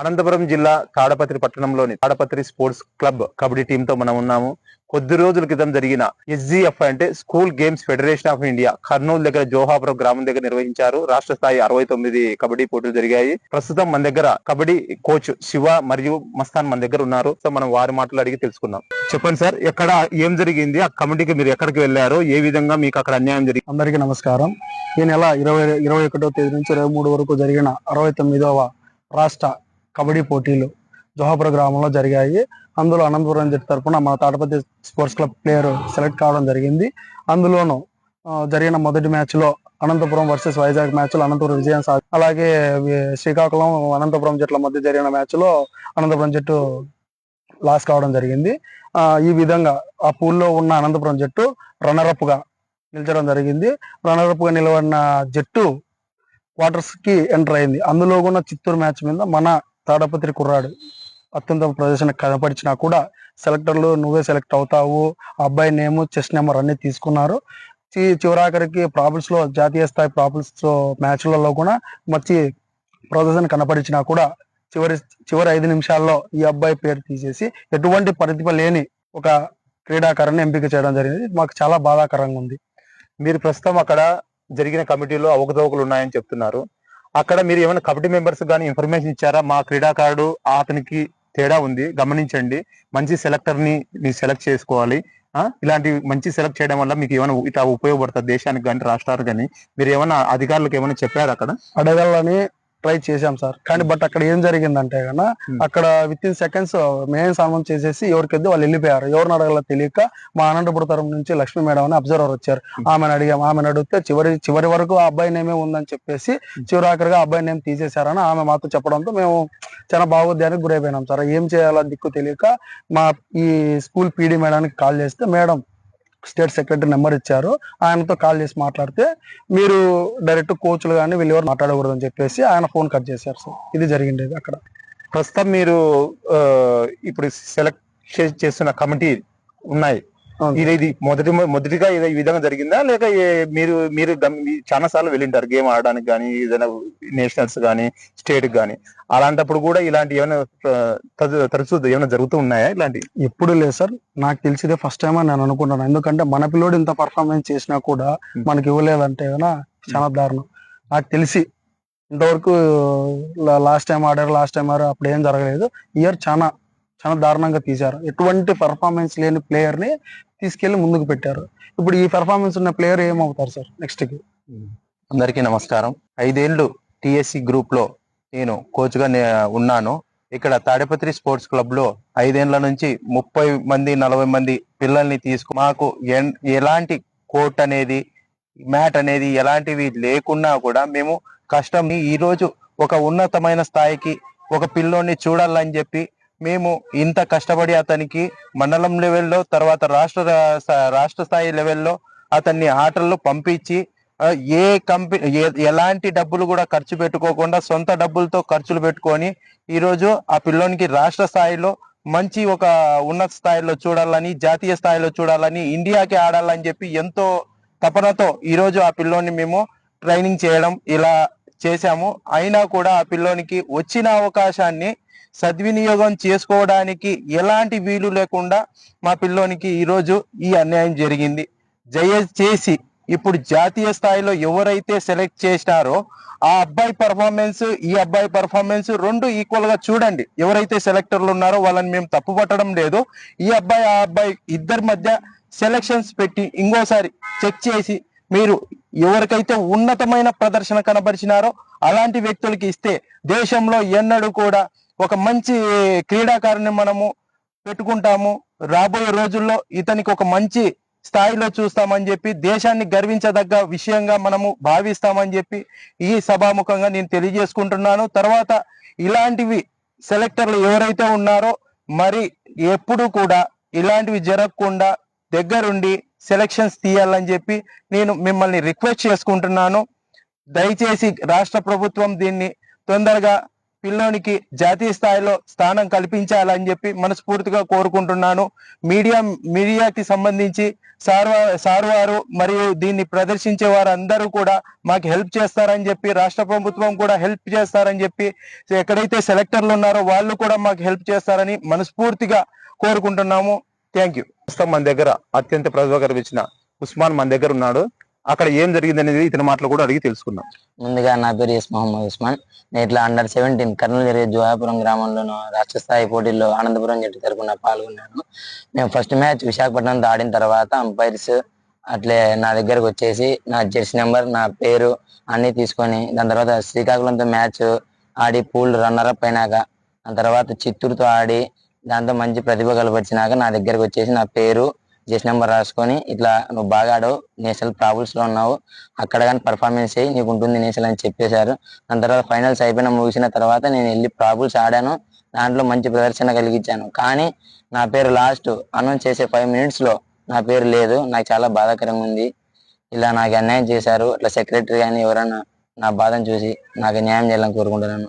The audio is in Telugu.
అనంతపురం జిల్లా తాడపత్రి పట్టణంలోని తాడపత్రి స్పోర్ట్స్ క్లబ్ కబడ్డీ టీమ్తో మనం ఉన్నాము. కొద్ది రోజుల క్రితం జరిగిన ఎస్జిఎఫ్ అంటే School Games Federation of India Kurnool దగ్గర జోహాపురం గ్రామం దగ్గర నిర్వహించారు. రాష్ట్ర స్థాయి అరవై తొమ్మిది కబడ్డీ పోటీలు జరిగాయి. ప్రస్తుతం మన దగ్గర కబడ్డీ కోచ్ శివ మరియు మస్తాన్ మన దగ్గర ఉన్నారు. సో మనం వారి మాటలు అడిగి తెలుసుకుందాం. చెప్పండి సార్ ఎక్కడ ఏం జరిగింది? ఆ కమిటీకి మీరు ఎక్కడికి వెళ్ళారు? ఏ విధంగా మీకు అక్కడ అన్యాయం జరిగింది? అందరికీ నమస్కారం. ఈ నెల ఇరవై ఇరవై ఒకటో తేదీ నుంచి ఇరవై మూడు వరకు జరిగిన అరవై తొమ్మిదవ రాష్ట్ర కబడ్డీ పోటీలు జోహాపుర గ్రామంలో జరిగాయి. అందులో అనంతపురం జట్టు తరపున మన Tatapathi sports club player select కావడం జరిగింది. అందులోనూ జరిగిన మొదటి మ్యాచ్లో అనంతపురం వర్సెస్ వైజాగ్ మ్యాచ్లో అనంతపురం విజయం సాధి అలాగే శ్రీకాకుళం అనంతపురం జట్ల మధ్య జరిగిన మ్యాచ్లో అనంతపురం జట్టు లాస్ కావడం జరిగింది. ఈ విధంగా ఆ పూల్లో ఉన్న అనంతపురం జట్టు రన్నరప్గా నిలిచడం జరిగింది. రన్నరప్గా నిలబడిన జట్టు క్వార్టర్స్కి ఎంటర్ అయింది. అందులో కూడా చిత్తూరు మ్యాచ్ మీద మన తాడపత్రి కుర్రాడు అత్యంత ప్రదర్శన కనపరిచినా కూడా సెలెక్టర్లు నువ్వే సెలెక్ట్ అవుతావు ఆ అబ్బాయి నేమ్ చెస్ నెంబర్ అన్ని తీసుకున్నారు. చివరాఖరికి ప్రాబ్లమ్స్లో జాతీయ స్థాయి ప్రాబ్లమ్స్ మ్యాచ్లలో కూడా మంచి ప్రదర్శన కనపరిచినా కూడా చివరి చివరి ఐదు నిమిషాల్లో ఈ అబ్బాయి పేరు తీసేసి ఎటువంటి ప్రతిభ లేని ఒక క్రీడాకారాన్ని ఎంపిక చేయడం జరిగింది. మాకు చాలా బాధాకరంగా ఉంది. మీరు ప్రస్తుతం అక్కడ జరిగిన కమిటీలో అవకతవకలు ఉన్నాయని చెప్తున్నారు. అక్కడ మీరు ఏమైనా కమిటీ మెంబర్స్ కానీ ఇన్ఫర్మేషన్ ఇచ్చారా? మా క్రీడాకారుడు అతనికి తేడా ఉంది. గమనించండి. మంచి సెలెక్టర్ని మీరు సెలెక్ట్ చేసుకోవాలి. ఆ? ఇలాంటి మంచి సెలెక్ట్ చేయడం వల్ల మీకు ఏమైనా ఇట్లా ఉపయోగపడుతుంది దేశానికి కానీ రాష్ట్రానికి కానీ మీరు ఏమైనా అధికారులకు ఏమైనా చెప్పారు అక్కడ? అడగాలని ట్రై చేశాం సార్. కానీ బట్ అక్కడ ఏం జరిగిందంటే కన్నా Hmm. అక్కడ విత్ ఇన్ సెకండ్స్ మేము సాల్వం చేసేసి ఎవరికైతే వాళ్ళు వెళ్ళిపోయారు ఎవరిని అడగాలో తెలియక మా అనంతపురం తరపు నుంచి లక్ష్మీ మేడం అని అబ్జర్వర్ వచ్చారు. Hmm. ఆమెను అడిగాం. ఆమెను అడిగితే చివరి చివరి వరకు ఆ అబ్బాయి నేమే ఉందని చెప్పేసి చివరి ఆఖరిగా ఆ అబ్బాయి నేమ్ తీసేశారని ఆమె మాతో చెప్పడంతో మేము చాలా భావోద్యానికి గురైపోయినాం సార్. ఏం చేయాలో దిక్కు తెలియక మా ఈ స్కూల్ పీడీ మేడానికి కాల్ చేస్తే మేడం స్టేట్ సెక్రటరీ నెంబర్ ఇచ్చారు. ఆయనతో కాల్ చేసి మాట్లాడితే మీరు డైరెక్ట్ కోచ్లు కానీ వీళ్ళు ఎవరు మాట్లాడకూడదు అని చెప్పేసి ఆయన ఫోన్ కట్ చేశారు సార్. ఇది జరిగిండేది అక్కడ. ప్రస్తుతం మీరు ఇప్పుడు సెలెక్ట్ చేస్తున్న కమిటీ ఉన్నాయి. ఇది మొదటి మొదటిగా ఇది ఈ విధంగా జరిగిందా? లేక మీరు మీరు చాలా సార్లు వెళ్ళింటారు గేమ్ ఆడడానికి కానీ ఏదైనా నేషనల్స్ కానీ స్టేట్ కానీ అలాంటప్పుడు కూడా ఇలాంటి ఏమైనా తరచు- ఏమైనా జరుగుతూ ఉన్నాయా ఇలాంటి? ఎప్పుడు లేదు సార్. నాకు తెలిసిదే ఫస్ట్ టైం అని నేను అనుకుంటున్నాను ఎందుకంటే మన పిల్లోడు ఇంత పర్ఫార్మెన్స్ చేసినా కూడా. మనకి ఇవ్వలేదంటే చాలా దారుణం. నాకు తెలిసి ఇంతవరకు లాస్ట్ టైం ఆడారు లాస్ట్ టైం ఆడారు అప్పుడు ఏం జరగలేదు. ఇయర్ చాలా చాలా దారుణంగా తీశారు. ఎటువంటి పర్ఫార్మెన్స్ లేని ప్లేయర్ని తీసుకెళ్ళి ముందుకు పెట్టారు. ఇప్పుడు ఈ పెర్ఫార్మెన్స్ ఉన్న ప్లేయర్ ఏమవుతారు సార్? నెక్స్ట్కి. అందరికీ నమస్కారం. ఐదేళ్ళు టిఎస్సి గ్రూప్లో నేను కోచ్గా ఉన్నాను. ఇక్కడ తాడిపత్రి స్పోర్ట్స్ క్లబ్లో ఐదేళ్ళ నుంచి ముప్పై మంది నలభై మంది పిల్లల్ని తీసుకు మాకు ఎన్- ఎలాంటి కోర్ట్ అనేది మ్యాట్ అనేది ఎలాంటివి లేకున్నా కూడా మేము కష్టం. ఈ రోజు ఒక ఉన్నతమైన స్థాయికి ఒక పిల్లోని చూడాలని చెప్పి మేము ఇంత కష్టపడి అతనికి మండలం లెవెల్లో తర్వాత రాష్ట్ర రాష్ట్ర స్థాయి లెవెల్లో అతన్ని ఆటల్లో పంపించి ఏ కంపెనీ ఎలాంటి డబ్బులు కూడా ఖర్చు పెట్టుకోకుండా సొంత డబ్బులతో ఖర్చులు పెట్టుకొని ఈరోజు ఆ పిల్లోనికి రాష్ట్ర స్థాయిలో మంచి ఒక ఉన్నత స్థాయిలో చూడాలని జాతీయ స్థాయిలో చూడాలని ఇండియాకి ఆడాలని చెప్పి ఎంతో తపనతో ఈరోజు ఆ పిల్లోని మేము ట్రైనింగ్ చేయడం ఇలా చేశాము. అయినా కూడా ఆ పిల్లోనికి వచ్చిన అవకాశాన్ని సద్వినియోగం చేసుకోవడానికి ఎలాంటి వీలు లేకుండా మా పిల్లోనికి ఈరోజు ఈ అన్యాయం జరిగింది. జయ చేసి ఇప్పుడు జాతీయ స్థాయిలో ఎవరైతే సెలెక్ట్ చేసినారో ఆ అబ్బాయి పర్ఫార్మెన్స్ ఈ అబ్బాయి పర్ఫార్మెన్స్ రెండు ఈక్వల్గా చూడండి. ఎవరైతే సెలెక్టర్లు ఉన్నారో వాళ్ళని మేము తప్పు పట్టడం లేదు. ఈ అబ్బాయి ఆ అబ్బాయి ఇద్దరి మధ్య సెలెక్షన్స్ పెట్టి ఇంకోసారి చెక్ చేసి మీరు ఎవరికైతే ఉన్నతమైన ప్రదర్శన కనబరిచినారో అలాంటి వ్యక్తులకి ఇస్తే దేశంలో ఎన్నడూ కూడా ఒక మంచి క్రీడాకారుని మనము పెట్టుకుంటాము. రాబోయే రోజుల్లో ఇతనికి ఒక మంచి స్థాయిలో చూస్తామని చెప్పి దేశాన్ని గర్వించదగ్గ విషయంగా మనము భావిస్తామని చెప్పి ఈ సభాముఖంగా నేను తెలియజేసుకుంటున్నాను. తర్వాత ఇలాంటివి సెలెక్టర్లు ఎవరైతే ఉన్నారో మరి ఎప్పుడు కూడా ఇలాంటివి జరగకుండా దగ్గరుండి సెలక్షన్స్ తీయాలని చెప్పి నేను మిమ్మల్ని రిక్వెస్ట్ చేసుకుంటున్నాను. దయచేసి రాష్ట్ర ప్రభుత్వం దీన్ని తొందరగా పిల్లోనికి జాతీయ స్థాయిలో స్థానం కల్పించాలని చెప్పి మనస్ఫూర్తిగా కోరుకుంటున్నాను. మీడియా మీడియాకి సంబంధించి సార్ వా- వారు మరియు దీన్ని ప్రదర్శించే వారందరూ కూడా మాకు హెల్ప్ చేస్తారని చెప్పి రాష్ట్ర ప్రభుత్వం కూడా హెల్ప్ చేస్తారని చెప్పి ఎక్కడైతే సెలెక్టర్లు ఉన్నారో వాళ్ళు కూడా మాకు హెల్ప్ చేస్తారని మనస్ఫూర్తిగా కోరుకుంటున్నాము. థ్యాంక్ యూ ప్రస్తుతం మన దగ్గర అత్యంత ప్రతిభ కనిపించిన ఉస్మాన్ మన దగ్గర ఉన్నాడు. అక్కడ ఏం జరిగింది అనేది ఇతని మాటలు కూడా అడిగి తెలుసుకుందాం. ముందుగా నా పేరు ఎస్ మహమ్మద్ ఉస్మాన్. నేను ఇట్లా అండర్ సెవెంటీన్ కర్నూలు జరిగే జోయాపురం గ్రామంలోను రాష్ట్ర స్థాయి పోటీల్లో ఆనందపురం జట్టు తరపున పాల్గొన్నాను. మేము ఫస్ట్ మ్యాచ్ విశాఖపట్నంతో ఆడిన తర్వాత అంపైర్స్ అట్లే నా దగ్గరకు వచ్చేసి నా జెర్సీ నెంబర్ నా పేరు అన్ని తీసుకొని దాని తర్వాత శ్రీకాకుళంతో మ్యాచ్ ఆడి పూల్ రన్నర్ అప్ అయినాక దాని తర్వాత చిత్తూరుతో ఆడి దాంతో మంచి ప్రతిభ కలపరిచినాక నా దగ్గరకు వచ్చేసి నా పేరు జెస్ నెంబర్ రాసుకొని ఇట్లా నువ్వు బాగా ఆడవు నేషనల్ ప్రాబ్లమ్స్లో ఉన్నావు అక్కడ కానీ పర్ఫార్మెన్స్ అయ్యి నీకు ఉంటుంది నేషనల్ అని చెప్పేశారు. దాని తర్వాత ఫైనల్స్ అయిపోయిన ముగిసిన తర్వాత నేను వెళ్ళి ప్రాబుల్స్ ఆడాను దాంట్లో మంచి ప్రదర్శన కలిగించాను. కానీ నా పేరు లాస్ట్ అనౌన్స్ చేసే ఫైవ్ మినిట్స్లో నా పేరు లేదు నాకు చాలా బాధాకరంగా ఉంది. ఇలా నాకు అన్యాయం చేశారు ఇట్లా సెక్రటరీ కానీ ఎవరైనా నా బాధను చూసి నాకు న్యాయం చేయాలని కోరుకుంటున్నాను.